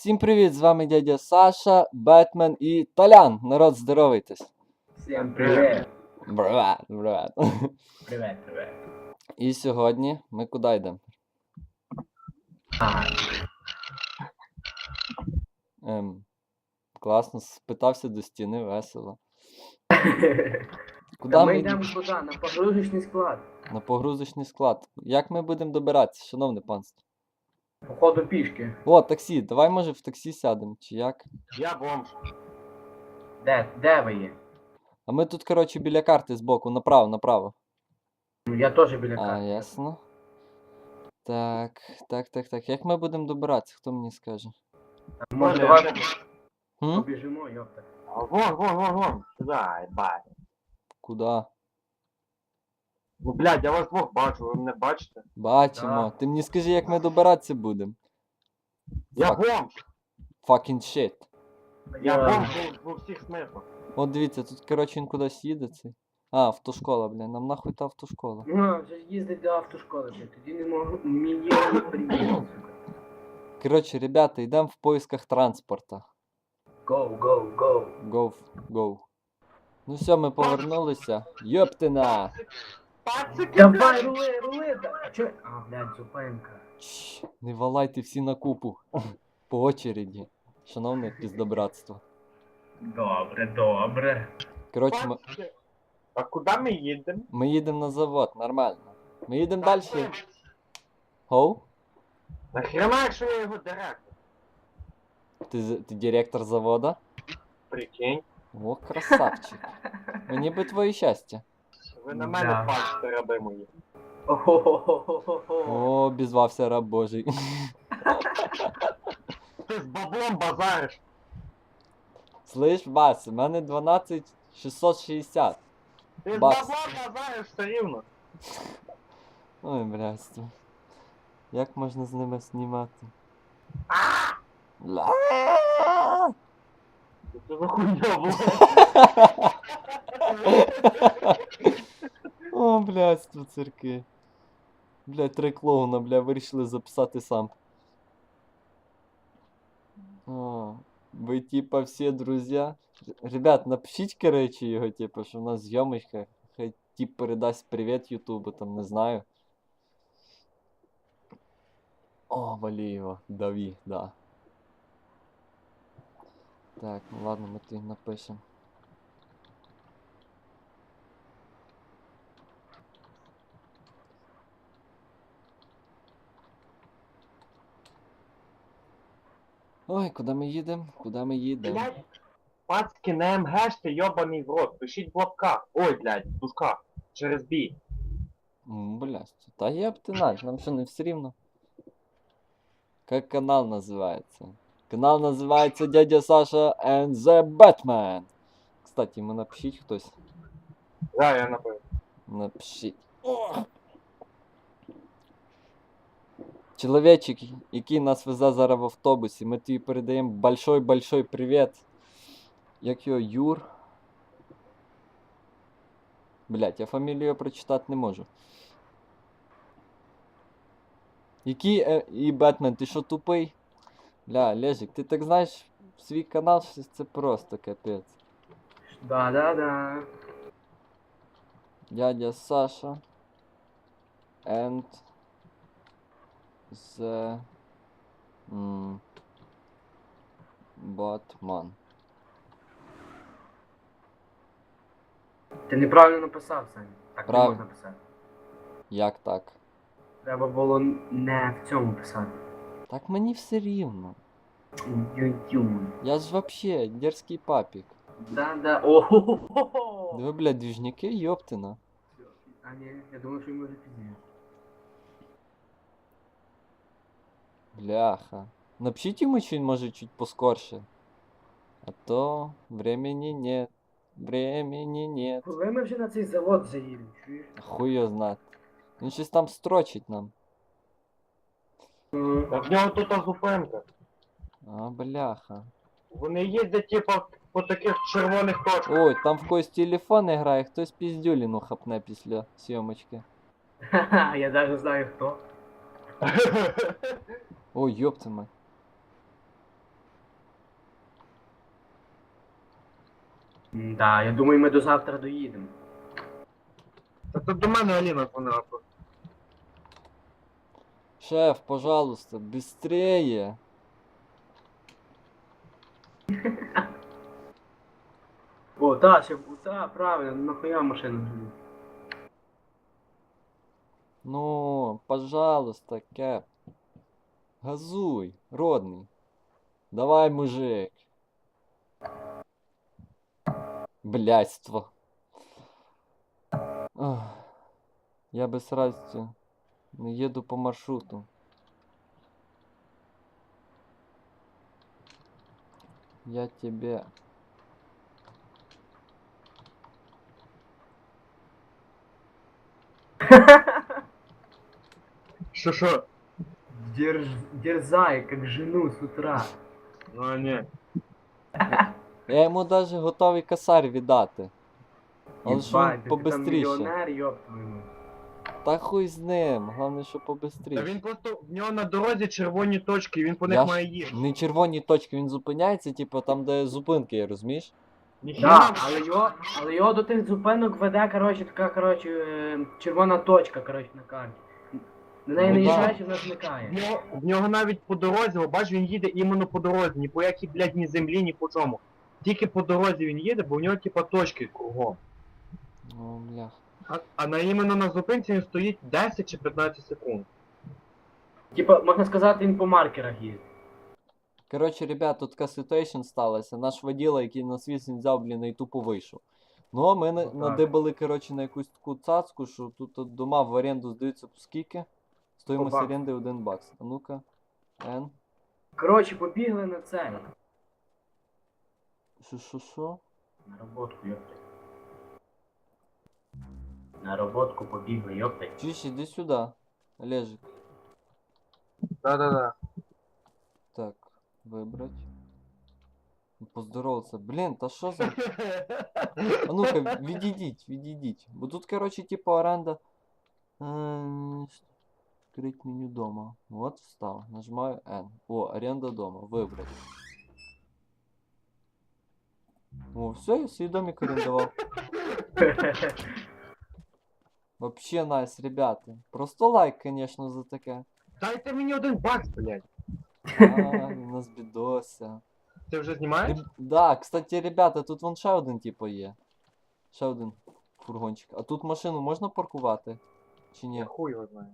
Всім привіт! З вами дядя Саша, Бетмен і Толян. Народ, здоровайтесь. Всем привет. Привет, привет. Привет, привет. І сьогодні ми куди йдемо? Ем, класно, спитався до стіни, весело. Куди Та ми йдемо куди? На погрузочний склад. На погрузочний склад. Як ми будемо добиратися, шановне панство? Походу пішки. О, таксі, давай може в таксі сядемо, чи як? Я бомж. Де? Де ви є? А ми тут, коротше, біля карти збоку, направо, направо. Ну, Я теж біля А, карти. ясно. Так, так, так, так. Як ми будемо добиратися, хто мені скаже? А Може давай Хм? побіжимо, йопта. Вон, вон, вон, вон. Сюда, ебать. Куда? Ну, блядь, я вас двох бачу, ви мене бачите? Бачимо. Да. Ти мені скажи, як ми добиратися будемо. Я Fuck. бомж! Fucking shit. Я бомж у, у всіх смислах. От дивіться, тут, коротше, він кудись їде цей. А, автошкола, бля, нам нахуй та автошкола. Ну, вже їздить до автошколи, блядь. Тоді не можу мільйон приїхати, сука. Коротше, ребята, йдемо в поисках транспорта. Go, go, go. Go, go. Ну все, ми повернулися. Йоптина! Пацики, Давай, рули, рули! да- А чо? А, блядь, зупинка. Чш, не валайте всі на купу. По очереді. Шановне піздобратство. Добре, добре. Коротше, ми, Пацики. А куди ми їдемо? ми їдемо на завод, нормально. Ми їдемо далі. Гоу? Нахрена, якщо я його директор? Ти, з- ти директор завода? Прикинь. О, красавчик. Мені би твоє щастя. Ви на Да. мене бачите, раби мої. Охо-хо-хо-хо-хо. О, обізвався раб Божий. Ти з баблом базариш. Слиш, Бас, у мене 12660. Ти з баблом базариш все рівно. Ой, блядство. Як можна з ними знімати? Ла! Це за хуйня була. О, блядство, цирки. Блядь, три клоуна, бля, вирішили записати сам. О, ви типа всі друзья. Ребят, напишіть, короче, його, типа, що у нас зйомочка. Хай тип передасть привіт Ютубу, там не знаю. О, Валієва, даві, да. Так, ну ладно, ми тоді напишемо. Ой, куди ми їдемо? Куди ми їдемо? Блядь, пацки на МГ ти йобаний в рот. Пишіть в лапках. Ой, блядь, в дужках. Через бі. М, Блядь, та я б ти наш, нам що не все рівно. Как канал называется? Канал називається Дядя Саша and the Batman. Кстати, йому напишіть хтось. Да, я напив. Напишіть. О! Чоловічик, який нас везе зараз в автобусі, ми тобі передаємо большой-большой привіт. Як його Юр? Блять, я фамілію прочитати не можу. Який е, і Бетмен, ти що тупий? Бля, Лежик, ти так знаєш свій канал, що це просто капець. Да-да-да. Дядя Саша and the м, Batman. Ти неправильно написав, Саня. Так не Правильно. можна писати. Як так? Треба було не в цьому писати. Так мені все рівно. Ю-ю. Я ж вообще дерзкий папік. Да-да. Ого. Диви, блядь, двіжники, йоптина. А ні, я думаю, що йому вже пізніше. Бляха. Напишіть йому, що він може чуть поскорше. А то времени нет. Времени нет. Коли ми вже на цей завод заїдемо, чуєш? Хуй його знати. Він щось там строчить нам. Ну, Та в нього тут зупинка. А, бляха. Вони їздять, типа, по таких червоних точках. Ой, там в когось телефон грає, хтось піздюліну хапне після сйомочки. Ха-ха, я навіть знаю хто. Ой, ёптами. Да, я думаю, ми до завтра доїдемо. Та тут до мене Аліна дзвонила. Шеф, пожалуйста, быстрее. О, да, ще, да, правильно, нахуя машина. Ну, пожалуйста, кеп. Газуй, родный. Давай, мужик. Блядство. Я без радости не еду по маршруту. Я тебе... Що? Держ... Дерзай, как жену с утра. Ну а ні. Я йому даже готовий косарь віддати. Але ж Єбать, він ти там побистріше. мільйонер, йоп твою мать. Та хуй з ним, головне, що Та побистріше. він просто в нього на дорозі червоні точки, він по них Я ж- має їхати. Не червоні точки, він зупиняється, типу там, де зупинки є, розумієш? Да, але його, але його до тих зупинок веде, коротше, така, коротше, е, червона точка, коротше, на карті. На неї Ну не їжджаєш і вона В зникає. нього, в нього навіть по дорозі, о, бач, він їде іменно по дорозі, ні по якій, блядь, ні землі, ні по чому. Тільки по дорозі він їде, бо в нього типа точки кругом. Ну, блях. А, а на іменно на зупинці він стоїть 10 чи 15 секунд. Типа, можна сказати, він по маркерах їздить. Коротше, ребят, тут така ситуація сталася. Наш воділа, який нас вісім взяв, блін, і тупо вийшов. Ну, а ми на- надибали, коротше, на якусь таку цацку, що тут от дома в оренду здаються по скільки? Стоїмость баксу. оренди 1 бакс. А ну-ка. Н. Коротше, побігли на це. Що, що, що? На роботку, йопта. На роботку побігли, йопта. Чуєш, іди сюди. Олежик. Да-да-да. Так, вибрать. Поздороваться. Блін, та що за. А ну-ка, відійдіть, відійдіть. Бо тут, коротше, типу оренда. Ем, Открыть меню дома. Вот встав. Нажимаю N. О, аренда дома. Вибрать. О, все, я свій домик орендував. Вообще найс, ребята. Просто лайк, конечно, за таке. Дайте мені один бакс, блядь. А, у нас бідося. Ти вже знімаєш? Реб- Да, кстати, ребята, тут вон ще один, типу, є. Ще один фургончик. А тут машину можна паркувати? Чи Я хуй його знаю.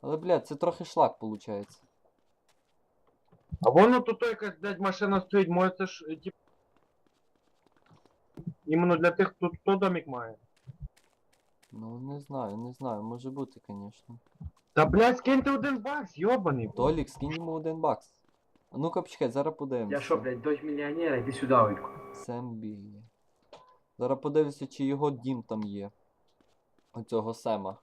Але, блядь, це трохи шлак виходить. А воно тут якась, блядь, машина стоїть, може це ж, е, тип... Іменно для тих, хто, хто домик має. Ну, не знаю, не знаю, може бути, звісно. Та, блядь, скиньте один бакс, йобаний. Толік, скинь йому один бакс. А ну-ка, почекай, зараз подивимося. Я що, блядь, дочь мільйонера, іди сюди, Ольку. Сем Біллі. Зараз подивлюся, чи його дім там є. Оцього Сема.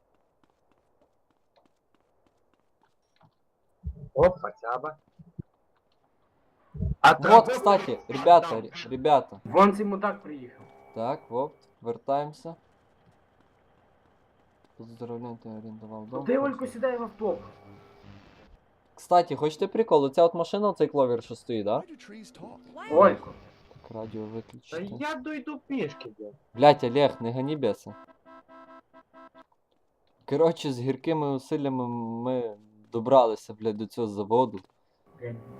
Оп, хоча б. А Вот, траву- кстати, ребята, ре- ребята. Вон цей мудак приїхав. Так, вот, вертаємося. Поздравляю, ти орендував дом. Ти, Хочеш- Ольку, сідай в автобус. Кстати, хочете прикол? Оця от машина, оцей кловер, що стоїть, да? Why do trees talk? Ольку. Так, радіо Та виключити. я дойду пішки, блядь. Блять, Олег, не гони беса. Коротше, з гіркими усиллями ми Добралися, блядь, до цього заводу.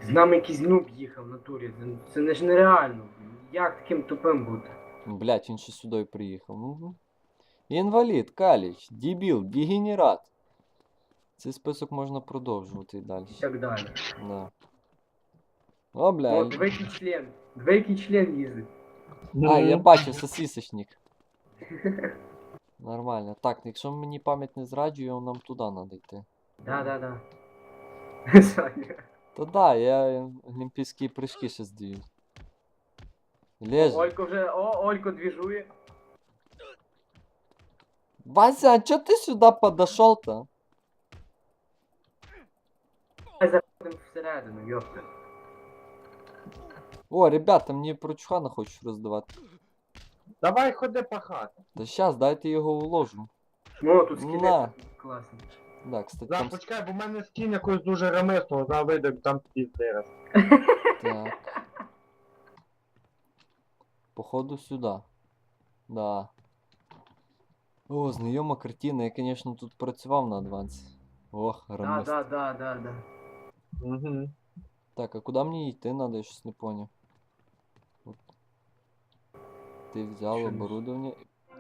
З нами якийсь нуб їхав в натурі. Це- не ж нереально. Як таким тупим бути? Блять, він ще сюди приїхав. Ну, інвалід, каліч, дебіл, дегенерат. Цей список можна продовжувати і далі. І так далі. Да. О. О, двоякий член. Двоякий член їздить. А, я бачу, сосисочник. Нормально. Так, якщо мені пам'ять не зраджує, нам туди треба йти. Да, да, да. Саня. Та да, я олімпійські прыжки ще здію. Лежи. Олько вже, о, Олько двіжує. Вася, а чо ти сюди подошел-то? Давай заходимо всередину, йопта. О, ребята, мені прочухана хочуть роздавати. Давай ходи пахати. Та щас, дайте його уложу. Ну, тут На. скелет класний. Да, кстати, Да, там... почекай, бо в мене скін якось дуже ремесного, зараз вийде, там піздець. Так. Походу сюди. Да. О, знайома картина. Я, звісно, тут працював на адвансі. Ох, Да, да, да, да, да. Угу. Так, а куди мені йти надо, я щось не поняв. От. Ти взяв не- оборудовання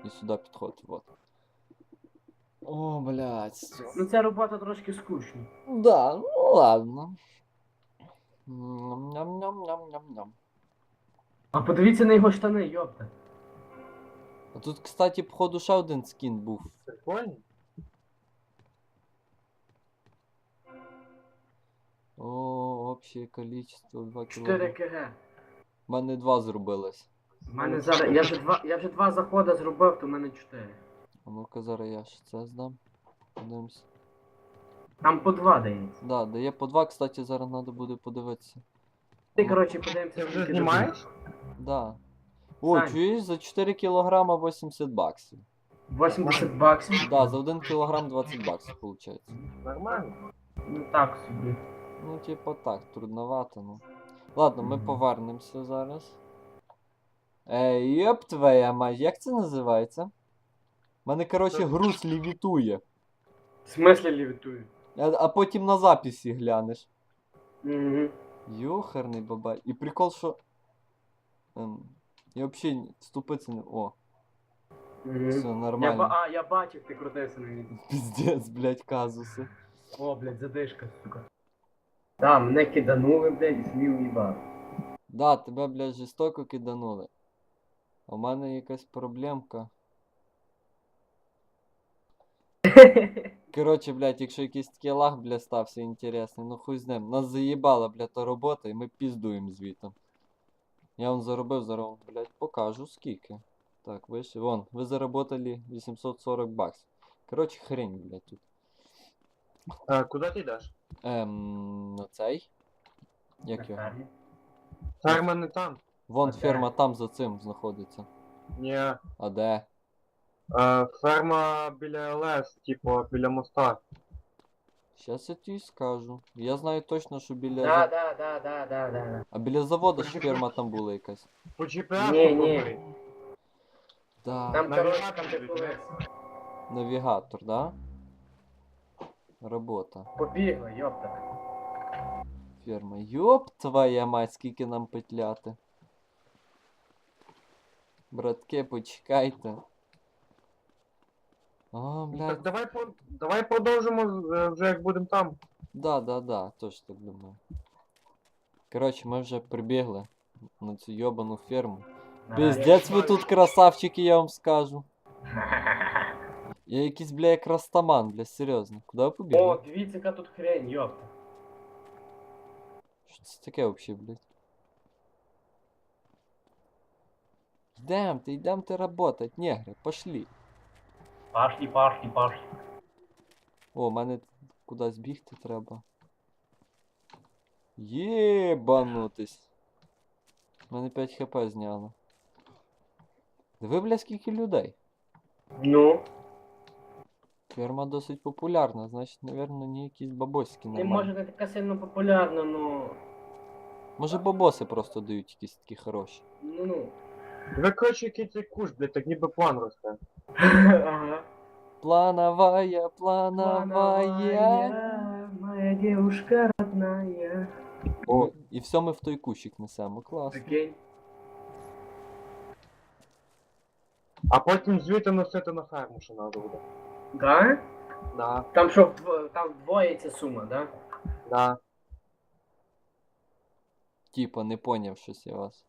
і сюди підходь, вот. О, блядь. Ну ця робота трошки скучна. Да, ну ладно. Ням-ням-ням-ням-ням. А подивіться на його штани, йопта. А тут, кстати, походу ще один скін був. Прикольно. О, общее количество 2 4 кг. кг. У мене два зробилось. У мене зараз. Я вже два. Я вже два заходи зробив, то в мене 4. А ну-ка зараз я ще це здам. Подивимось. Там по два дається. Да, дає по два, кстати, зараз треба буде подивитися. Ти, коротше, подивимося. Ти вже скільки знімаєш? Да. О, Сань. чуєш, за 4 кілограма 80 баксів. дадуть. 80 баксів. Да, за 1 кілограм 20 баксів виходить. Нормально. Ну так собі. Ну, типа так, трудновато, ну. Ладно, ми повернемося зараз. Ей, йоп твоя мать, як це називається? У мене, коротше, груз лівітує. В смислі лівітую? А, а потім на записі глянеш. Угу. Йохарний бабай. І прикол, що. Ем, я взагалі вступиться не. О, все Я, ба... нормально. А, я бачив, ти крутився на відео. Піздець, блядь, казуси. О, блядь, задишка, сука. Да, мене киданули, блядь, і смів їбав. Да, тебе, блядь, жорстоко киданули. В мене якась проблемка. Коротше, блядь, якщо якийсь такий лаг, бля, стався інтересний, ну хуй з ним. Нас заїбала, бля, та робота, і ми піздуємо звітом. Я вам заробив, зараз блядь, покажу скільки. Так, ви ще, вон, ви заработали 840 баксів. Коротше, хрень, блядь, тут. А, куди ти йдеш? Ем, на цей? Як його? Ферма не там. Вон ферма там за цим знаходиться. Ні. А де? А, ферма біля ЛС, типу, біля моста. Щас я тобі скажу. Я знаю точно, що біля. Да, да, да, да, да, да. А біля заводу ж ферма там була якась. По GPS Ні, ні. Да. Там, Навігатор коротше, там. Навігатор, да? Робота. Побігла, йопта. Ферма. Йоп твоя мать, скільки нам петляти. Братки, почекайте. О, Так блядь. давай, по- давай продовжимо е, вже як будемо там. Да, да, да, точно так думаю. Коротше, ми вже прибігли на цю йобану ферму. Пиздець ви тут красавчики, я вам скажу. Я якийсь, бля, як растаман, бля, серйозно. Куди ви О, побігли? дивіться, яка тут хрень, йопта. Що це таке вообще, блядь? Йдем ти, йдем ти работать, негри, пошли. Пашлі, пашлі, пашлі. О, мене кудись бігти треба. Єбанутись. Мене 5 хп зняло. Диви, бля, скільки людей. Ну, Ферма досить популярна, значить, напевно, не якісь бабосики не може не така сильно популярна, ну. Може бабоси просто дають якісь такі хороші. Ну ну. Ви коротше, який цей куш, блядь, так ніби план росте. Ага. Плановая, плановая. Плановая, моя девушка родная. О, і все ми в той кущик несемо, класно. Прикинь. А потім звідти носити на ферму, що треба буде. Да? Да, Там що, вдво- там вдвоє ця сума, да? да. Типа, не поняв щось я вас.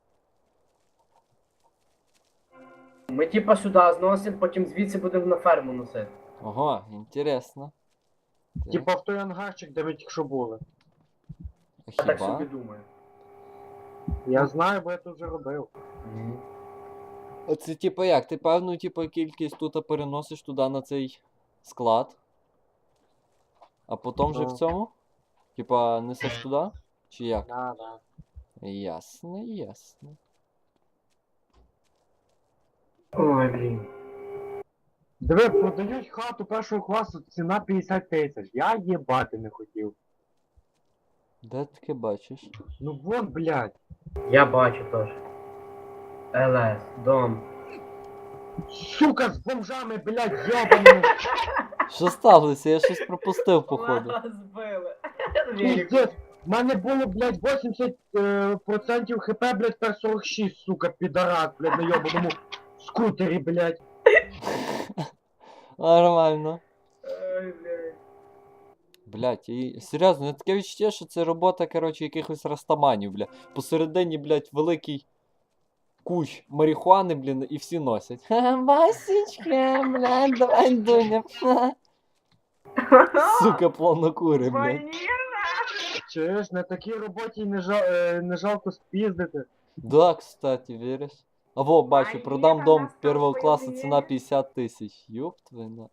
Ми типа сюди зносимо, потім звідси будемо на ферму носити. Ого, інтересно. Типа в той ангарчик, де ми тільки що були. а Я так хіба? собі думаю. Я знаю, бо я тут вже робив. Оце типа як? Ти певну, типа, кількість тут переносиш туди на цей склад. А потім же в Ну. цьому? Типа, несеш туди? Чи як? Да, да. Ясно, ясно. Ой, блін. Диви, продають хату першого класу, ціна 50 тисяч. Я їбати не хотів. Де ти таке бачиш? Ну вон, блядь. Я бачу теж. ЛС, дом. Сука, з бомжами, блядь, йобаними. Що сталося? Я щось пропустив, походу. Ла, збили. Пиздец. В мене було, блядь, 80% е, процентів хп, блядь, тепер 46, сука, підарас, блядь, на йобаному скутері, блядь. Нормально. Ой, блядь. Блять, і серйозно, ну таке відчуття, що це робота, коротше, якихось растаманів, бля. Посередині, блядь, великий кущ марихуани, блін, і всі носять. Ха, Васечка, блядь, давай дуням. Ха. Сука, планокури, блядь. Чуєш, на такій роботі не, жал, е, не жалко спіздити. Да, кстати, віриш? А во, бачу, продам дом первого класу, войни. ціна 50 тисяч. Ёб твою на.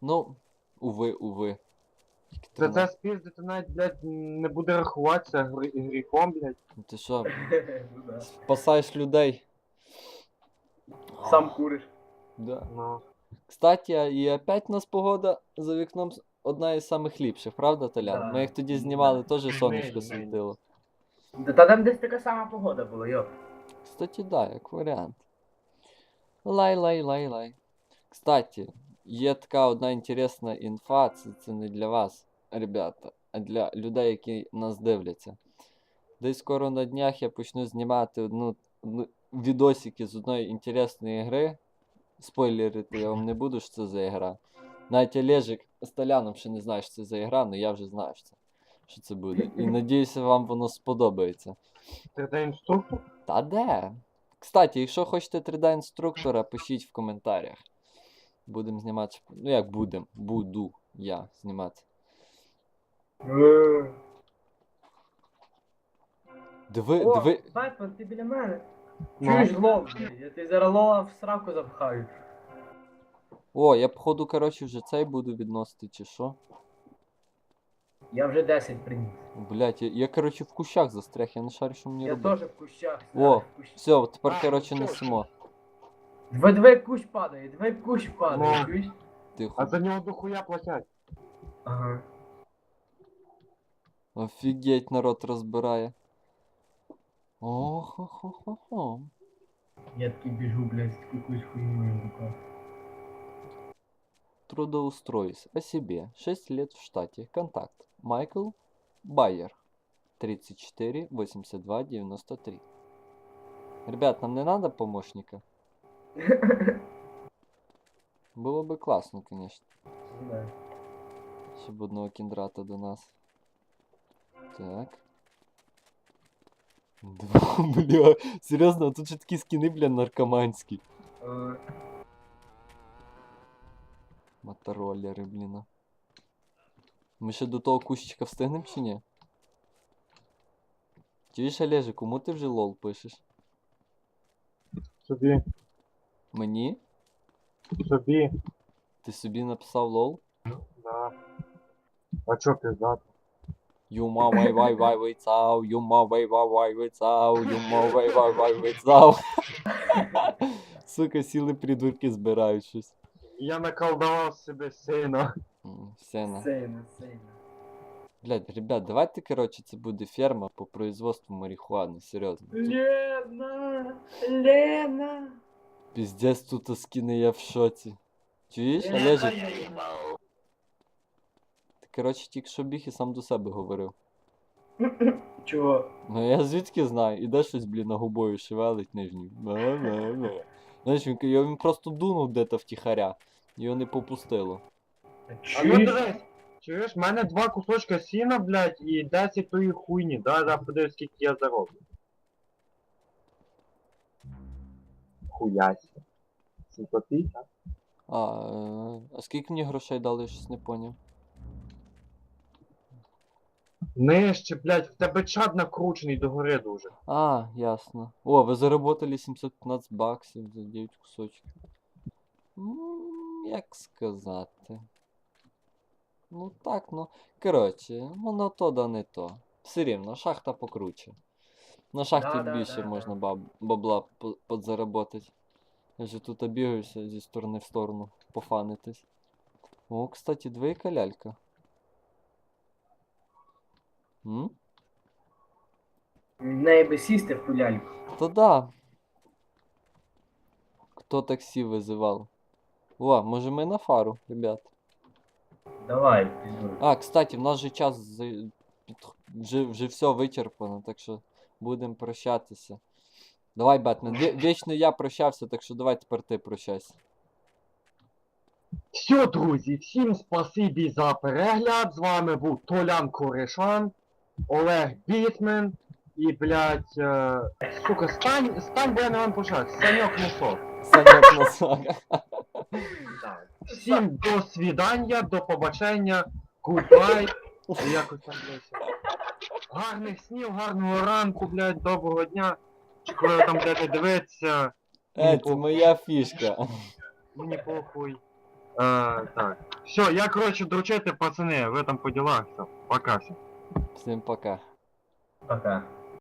Ну, уви, уви. Тільки За трина- це спіздити навіть, блядь, не буде рахуватися грі- гріхом, блядь. Ну Ти що, Ну да. спасаєш людей? Сам куриш. Да. Ну. Кстати, а і опять у нас погода за вікном с- одна із самих ліпших, правда, Толян? Да. Ми їх тоді знімали, теж сонечко світило. Та там десь така сама погода була, йоп. Кстати, да, як варіант. Лай-лай-лай-лай. Кстати, є така одна інтересна інфа, це, це не для вас, ребята, а для людей, які нас дивляться. Десь скоро на днях я почну знімати одну, одну відосики з одної інтересної гри. Спойлерити я вам не буду, що це за ігра. Навіть Олежик з Толяном ще не знає, що це за ігра, але я вже знаю, що це, що це буде. І надіюся, вам воно сподобається. 3D-інструктор? Та де? Кстати, якщо хочете 3D-інструктора, пишіть в коментарях. Будемо знімати. Ну як будем? Буду я знімати. Диви, О, диви. Бетмен, ти біля мене. Ну. Чуєш лов, я ти зараз лова в сраку запхаю. О, я походу, коротше, вже цей буду відносити, чи що? Я вже 10 приніс. Блять, я, я коротше в кущах застряг, я не шарю, що мені Я робити. теж в кущах. О, зараз в кущах. Все, тепер, А, коротше, ну, несемо. Два дві кущ падає, дві кущ падає, Ну. чуєш? Тихо. А за нього дохуя платять. Ага. Офігеть, народ розбирає. Охо-хо-хо-хо. Я такий біжу, блядь, з якоюсь хуйнею в руках. Трудоустроюсь. О себе. 6 лет в штате. Контакт. Майкл Байер. 34 82 93. Ребят, нам не надо помощника? Было бы классно, конечно. Да. Щоб одного кіндрата до нас. Так. Два, бля. Серйозно, тут же такі скини, бля, наркоманські. Е, Мотороллери, блін. Ми ще до того кущика встигнем чи ні? Чуєш, Олеже, кому ти вже лол пишеш? Собі, Мені? собі, Ти собі написав лол? да. А чо пиздати? Юма вай вай вай вай цау, юма вай вай вай вай цау, юма вай вай вай вай цау. Сука, сіли придурки збирають щось. Я наколдував себе сильно. М, Все на. Сильно, сильно. Блядь, ребят, давайте, короче, це буде ферма по производству марихуани, серйозно. Лена! Лена! Піздець тут скини, я в шоці. Чуєш, Олежик? Ти, коротше, тільки що біг і сам до себе говорив. Чого? Ну я звідки знаю, іде щось, блін, на губою шевелить нижню. Знаєш, він, він просто дунув де-то втіхаря, його не попустило. А ну Чуєш? дивись, чуєш, в мене два кусочка сіна, блядь, і 10 тої хуйні. Да, да, подивись, скільки я зароблю. Хуясь. 750? А, е, а скільки мені грошей дали, я щось не поняв. Нижче, блядь, в тебе чат накручений догори дуже. А, ясно. О, ви заработали 715 баксів за 9 кусочків. М, Як сказати. Ну так, ну. Коротше, воно то да не то. Все рівно, шахта покруче. На шахті Да, більше да, да. можна баб, бабла по- подзаработати. Я же тут обігаюся зі сторони в сторону, пофанитись. О, кстати, двояка лялька. М? Не неї би сісти в ту ляльку. То да. Кто таксі визивав? О, може ми на фару, ребят. Давай, пізду. А, кстати, в нас же час під- вже, вже все вичерпано, так що будемо прощатися. Давай, Бетмен. ві- Вічно я прощався, так що давай тепер ти прощайся. Все, друзі, всім спасибі за перегляд. З вами був Толян Коришан, Олег Бітмен і, блядь, е... сука, стань, стань, бо я не вам пошать, Саньок Носок. Саньок носок. Так. Всім до свідання, до побачення. І якось там блядь. Гарних снів, гарного ранку, блядь, доброго дня. Чи коли ви там будете дивитися, Е, це моя фішка. мені похуй. Е, так. Все, я, коротше, дручити, пацани, ви там по ділах. Все, пока всім. Всім пока. Пока.